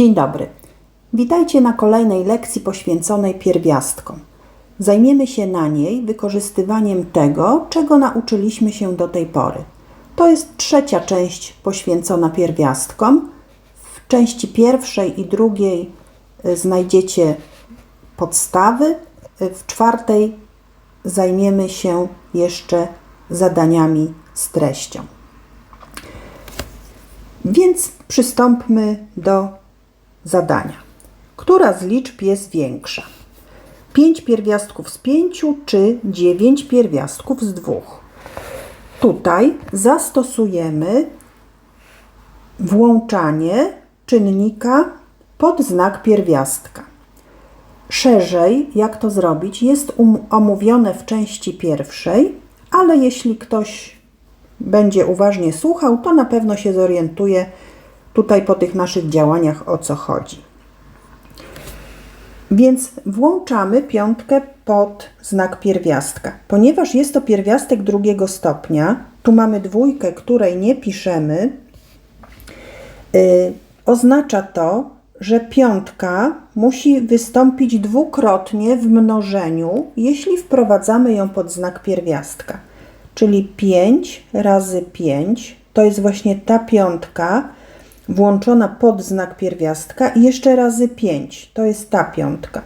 Dzień dobry. Witajcie na kolejnej lekcji poświęconej pierwiastkom. Zajmiemy się na niej wykorzystywaniem tego, czego nauczyliśmy się do tej pory. To jest trzecia część poświęcona pierwiastkom. W części pierwszej i drugiej y, znajdziecie podstawy, w czwartej zajmiemy się jeszcze zadaniami z treścią. Więc przystąpmy do zadania. Która z liczb jest większa? 5 pierwiastków z 5 czy 9 pierwiastków z 2? Tutaj zastosujemy włączanie czynnika pod znak pierwiastka. Szerzej, jak to zrobić, jest um- omówione w części pierwszej, ale jeśli ktoś będzie uważnie słuchał, to na pewno się zorientuje tutaj po tych naszych działaniach o co chodzi. Więc włączamy piątkę pod znak pierwiastka. Ponieważ jest to pierwiastek drugiego stopnia, tu mamy dwójkę, której nie piszemy, y, oznacza to, że piątka musi wystąpić dwukrotnie w mnożeniu, jeśli wprowadzamy ją pod znak pierwiastka. Czyli 5 razy 5 to jest właśnie ta piątka włączona pod znak pierwiastka i jeszcze razy 5 to jest ta piątka.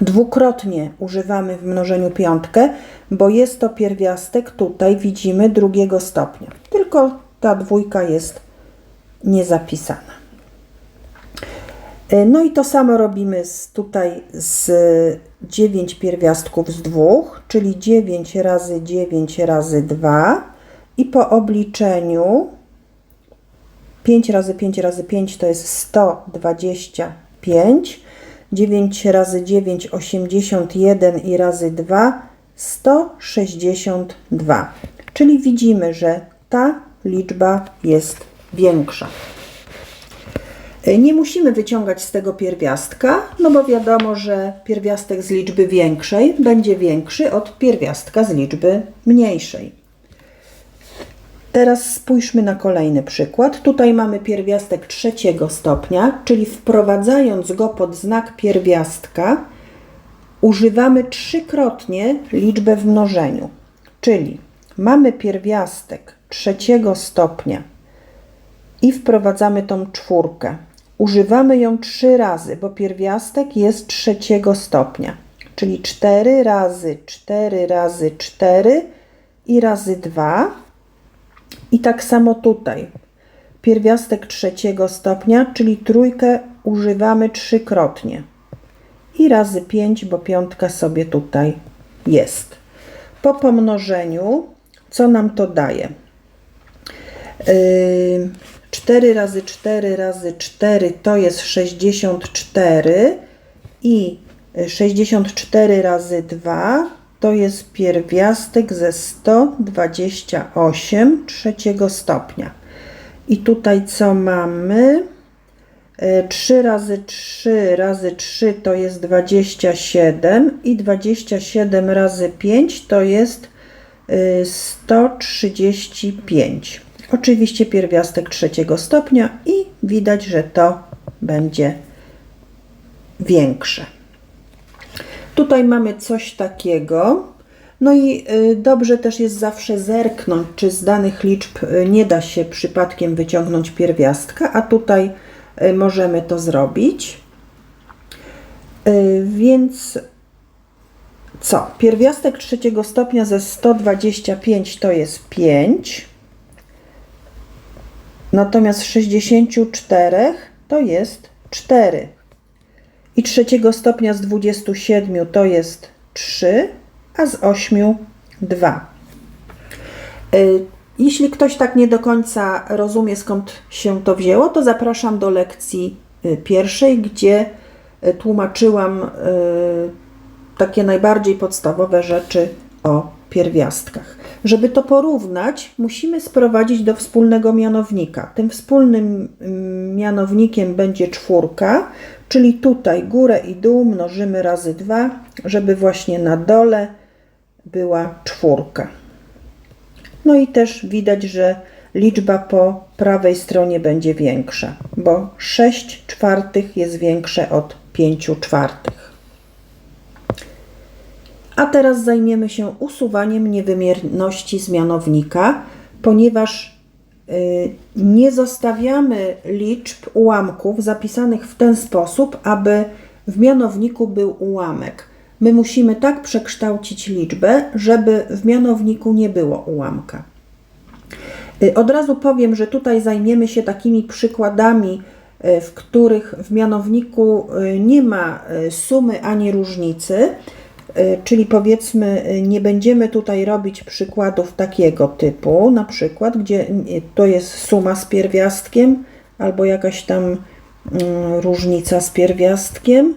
Dwukrotnie używamy w mnożeniu piątkę, bo jest to pierwiastek tutaj widzimy drugiego stopnia. Tylko ta dwójka jest niezapisana. No i to samo robimy z, tutaj z 9 pierwiastków z 2, czyli 9 razy 9 razy 2 i po obliczeniu 5 razy 5 razy 5 to jest 125, 9 razy 9 81 i razy 2 162. Czyli widzimy, że ta liczba jest większa. Nie musimy wyciągać z tego pierwiastka, no bo wiadomo, że pierwiastek z liczby większej będzie większy od pierwiastka z liczby mniejszej. Teraz spójrzmy na kolejny przykład. Tutaj mamy pierwiastek trzeciego stopnia, czyli wprowadzając go pod znak pierwiastka, używamy trzykrotnie liczbę w mnożeniu. Czyli mamy pierwiastek trzeciego stopnia i wprowadzamy tą czwórkę. Używamy ją trzy razy, bo pierwiastek jest trzeciego stopnia, czyli 4 razy 4 razy 4 i razy 2. I tak samo tutaj. Pierwiastek trzeciego stopnia, czyli trójkę używamy trzykrotnie. I razy 5, bo piątka sobie tutaj jest. Po pomnożeniu, co nam to daje? Yy, 4 razy 4 razy 4 to jest 64 i 64 razy 2 to jest pierwiastek ze 128 trzeciego stopnia. I tutaj co mamy? 3 razy 3 razy 3 to jest 27 i 27 razy 5 to jest 135. Oczywiście pierwiastek trzeciego stopnia i widać, że to będzie większe. Tutaj mamy coś takiego. No i y, dobrze też jest zawsze zerknąć, czy z danych liczb y, nie da się przypadkiem wyciągnąć pierwiastka, a tutaj y, możemy to zrobić. Więc co? Pierwiastek trzeciego stopnia ze 125 to jest 5. Natomiast 64 to jest 4. I trzeciego stopnia z 27 to jest 3, a z 8 2. Jeśli ktoś tak nie do końca rozumie, skąd się to wzięło, to zapraszam do lekcji pierwszej, gdzie tłumaczyłam takie najbardziej podstawowe rzeczy o pierwiastkach. Żeby to porównać, musimy sprowadzić do wspólnego mianownika. Tym wspólnym mianownikiem będzie czwórka, czyli tutaj górę i dół mnożymy razy 2, żeby właśnie na dole była czwórka. No i też widać, że liczba po prawej stronie będzie większa, bo 6 czwartych jest większe od 5 czwartych. A teraz zajmiemy się usuwaniem niewymierności z mianownika, ponieważ nie zostawiamy liczb ułamków zapisanych w ten sposób, aby w mianowniku był ułamek. My musimy tak przekształcić liczbę, żeby w mianowniku nie było ułamka. Y, Od razu powiem, że tutaj zajmiemy się takimi przykładami, y, w których w mianowniku y, nie ma y, sumy ani różnicy, y, czyli powiedzmy, y, nie będziemy tutaj robić przykładów takiego typu, na przykład, gdzie y, to jest suma z pierwiastkiem albo jakaś tam mm, różnica z pierwiastkiem.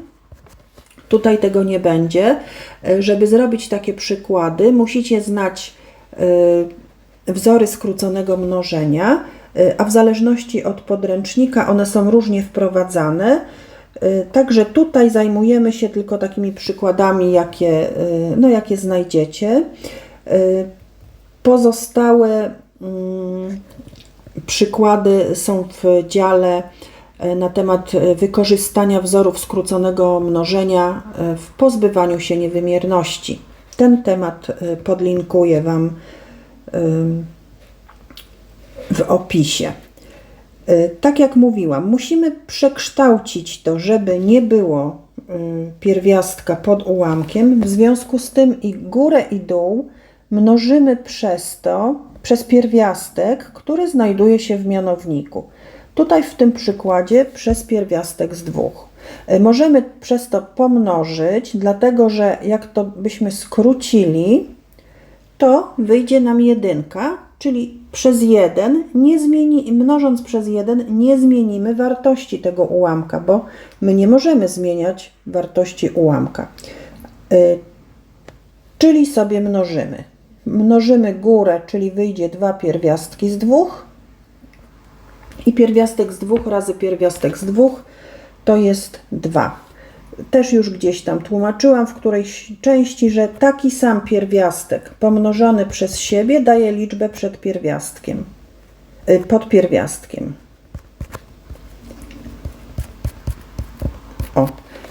Tutaj tego nie będzie. Y, Żeby zrobić takie przykłady, musicie znać y, wzory skróconego mnożenia, y, a w zależności od podręcznika one są różnie wprowadzane. Y, Także tutaj zajmujemy się tylko takimi przykładami, jakie, y, no, jakie znajdziecie. Y, Pozostałe mm, przykłady są w dziale na temat wykorzystania wzorów skróconego mnożenia w pozbywaniu się niewymierności. Ten temat podlinkuję Wam w opisie. Y, Tak jak mówiłam, musimy przekształcić to, żeby nie było y, pierwiastka pod ułamkiem. W związku z tym i górę i dół mnożymy przez to, przez pierwiastek, który znajduje się w mianowniku. Tutaj w tym przykładzie przez pierwiastek z dwóch. Y, Możemy przez to pomnożyć, dlatego że jak to byśmy skrócili, to wyjdzie nam jedynka, czyli przez 1 nie zmieni, mnożąc przez 1 nie zmienimy wartości tego ułamka, bo my nie możemy zmieniać wartości ułamka. Y, Czyli sobie mnożymy. Mnożymy górę, czyli wyjdzie dwa pierwiastki z dwóch i pierwiastek z dwóch razy pierwiastek z dwóch to jest 2 też już gdzieś tam tłumaczyłam w którejś części, że taki sam pierwiastek pomnożony przez siebie daje liczbę przed pierwiastkiem, y, pod pierwiastkiem. O.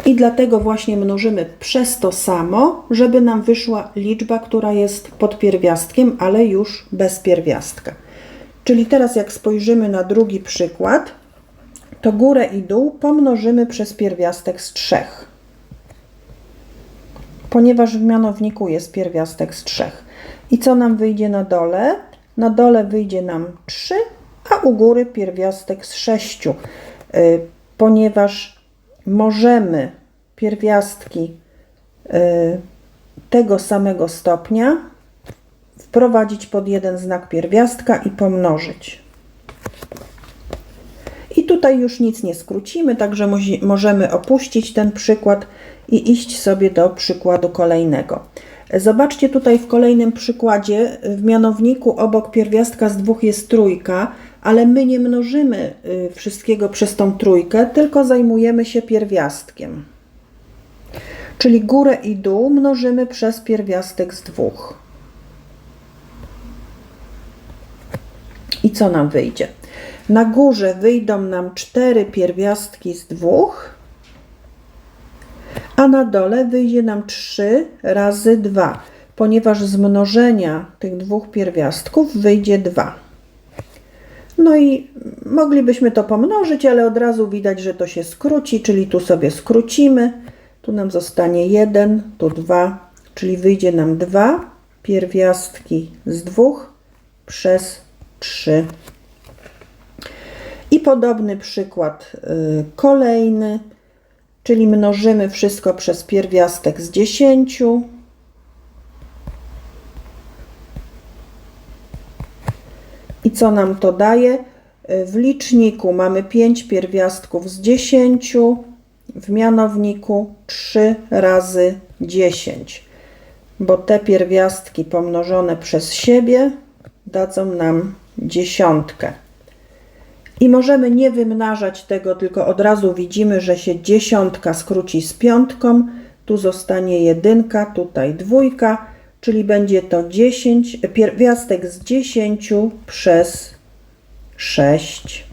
I dlatego właśnie mnożymy przez to samo, żeby nam wyszła liczba, która jest pod pierwiastkiem, ale już bez pierwiastka. Czyli teraz jak spojrzymy na drugi przykład, to górę i dół pomnożymy przez pierwiastek z 3. Ponieważ w mianowniku jest pierwiastek z 3. I co nam wyjdzie na dole? Na dole wyjdzie nam 3, a u góry pierwiastek z 6. Y, Ponieważ możemy pierwiastki y, tego samego stopnia wprowadzić pod jeden znak pierwiastka i pomnożyć. Tutaj już nic nie skrócimy, także możemy opuścić ten przykład i iść sobie do przykładu kolejnego. Zobaczcie tutaj w kolejnym przykładzie, w mianowniku obok pierwiastka z dwóch jest trójka, ale my nie mnożymy y, wszystkiego przez tą trójkę, tylko zajmujemy się pierwiastkiem. Czyli górę i dół mnożymy przez pierwiastek z dwóch. I co nam wyjdzie? Na górze wyjdą nam cztery pierwiastki z dwóch, a na dole wyjdzie nam 3 razy 2, ponieważ z mnożenia tych dwóch pierwiastków wyjdzie 2. No i moglibyśmy to pomnożyć, ale od razu widać, że to się skróci, czyli tu sobie skrócimy. Tu nam zostanie 1, tu 2, czyli wyjdzie nam 2 pierwiastki z 2 przez 3. I podobny przykład y, kolejny, czyli mnożymy wszystko przez pierwiastek z 10. I co nam to daje? Y, W liczniku mamy 5 pierwiastków z 10, w mianowniku 3 razy 10, bo te pierwiastki pomnożone przez siebie dadzą nam dziesiątkę. I możemy nie wymnażać tego, tylko od razu widzimy, że się dziesiątka skróci z piątką. Tu zostanie jedynka, tutaj dwójka, czyli będzie to 10, pierwiastek z 10 przez 6.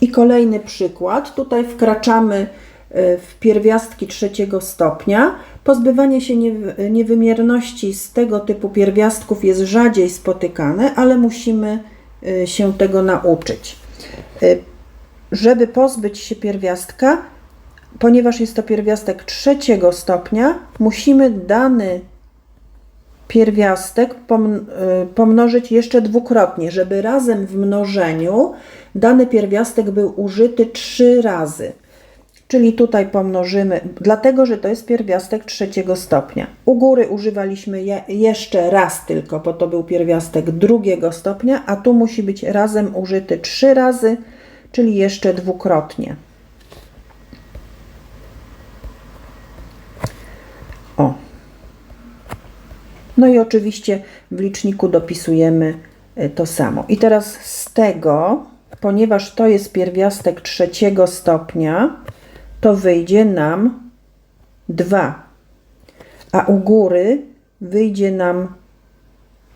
I kolejny przykład. Tutaj wkraczamy y, w pierwiastki trzeciego stopnia. Pozbywanie się niewy- niewymierności z tego typu pierwiastków jest rzadziej spotykane, ale musimy się tego nauczyć. Y, Żeby pozbyć się pierwiastka, ponieważ jest to pierwiastek trzeciego stopnia, musimy dany pierwiastek y, pomnożyć jeszcze dwukrotnie, żeby razem w mnożeniu dany pierwiastek był użyty trzy razy. Czyli tutaj pomnożymy, dlatego że to jest pierwiastek trzeciego stopnia. U góry używaliśmy je, jeszcze raz tylko, bo to był pierwiastek drugiego stopnia, a tu musi być razem użyty trzy razy, czyli jeszcze dwukrotnie. O, no i oczywiście w liczniku dopisujemy y, to samo. I teraz z tego, ponieważ to jest pierwiastek trzeciego stopnia, to wyjdzie nam 2. A u góry wyjdzie nam,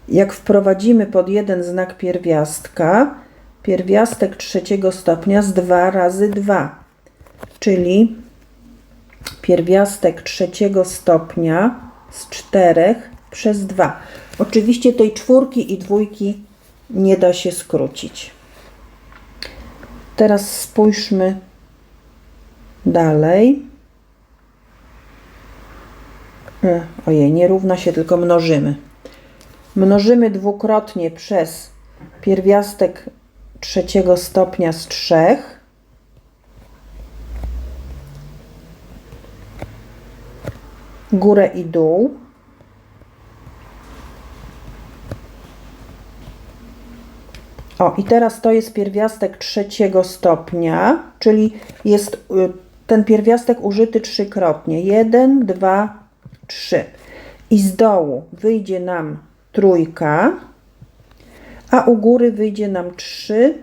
jak wprowadzimy pod jeden znak pierwiastka, pierwiastek trzeciego stopnia z 2 razy 2, czyli pierwiastek trzeciego stopnia z 4 przez 2. Oczywiście tej czwórki i dwójki nie da się skrócić. Teraz spójrzmy dalej. E, Ojej, nie równa się, tylko mnożymy. Mnożymy dwukrotnie przez pierwiastek trzeciego stopnia z 3 górę i dół. O, i teraz to jest pierwiastek trzeciego stopnia, czyli jest y, ten pierwiastek użyty trzykrotnie. Jeden, dwa, trzy. I z dołu wyjdzie nam trójka, a u góry wyjdzie nam trzy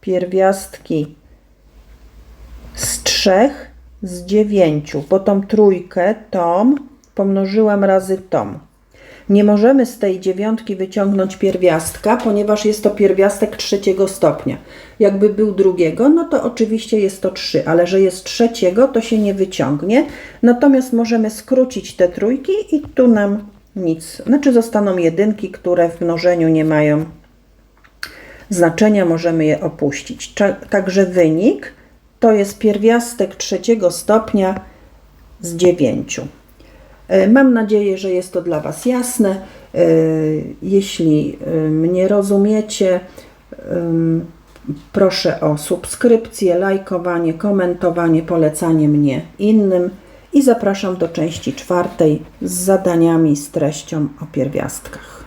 pierwiastki z trzech z dziewięciu, bo tą trójkę, tą pomnożyłam razy tą. Nie możemy z tej dziewiątki wyciągnąć pierwiastka, ponieważ jest to pierwiastek trzeciego stopnia. Jakby był drugiego, no to oczywiście jest to 3, ale że jest trzeciego, to się nie wyciągnie. Natomiast możemy skrócić te trójki i tu nam nic. Znaczy zostaną jedynki, które w mnożeniu nie mają znaczenia, możemy je opuścić. Także wynik to jest pierwiastek trzeciego stopnia z dziewięciu. E, Mam nadzieję, że jest to dla Was jasne. E, Jeśli e, mnie rozumiecie, proszę o subskrypcję, lajkowanie, komentowanie, polecanie mnie innym i zapraszam do części czwartej z zadaniami z treścią o pierwiastkach.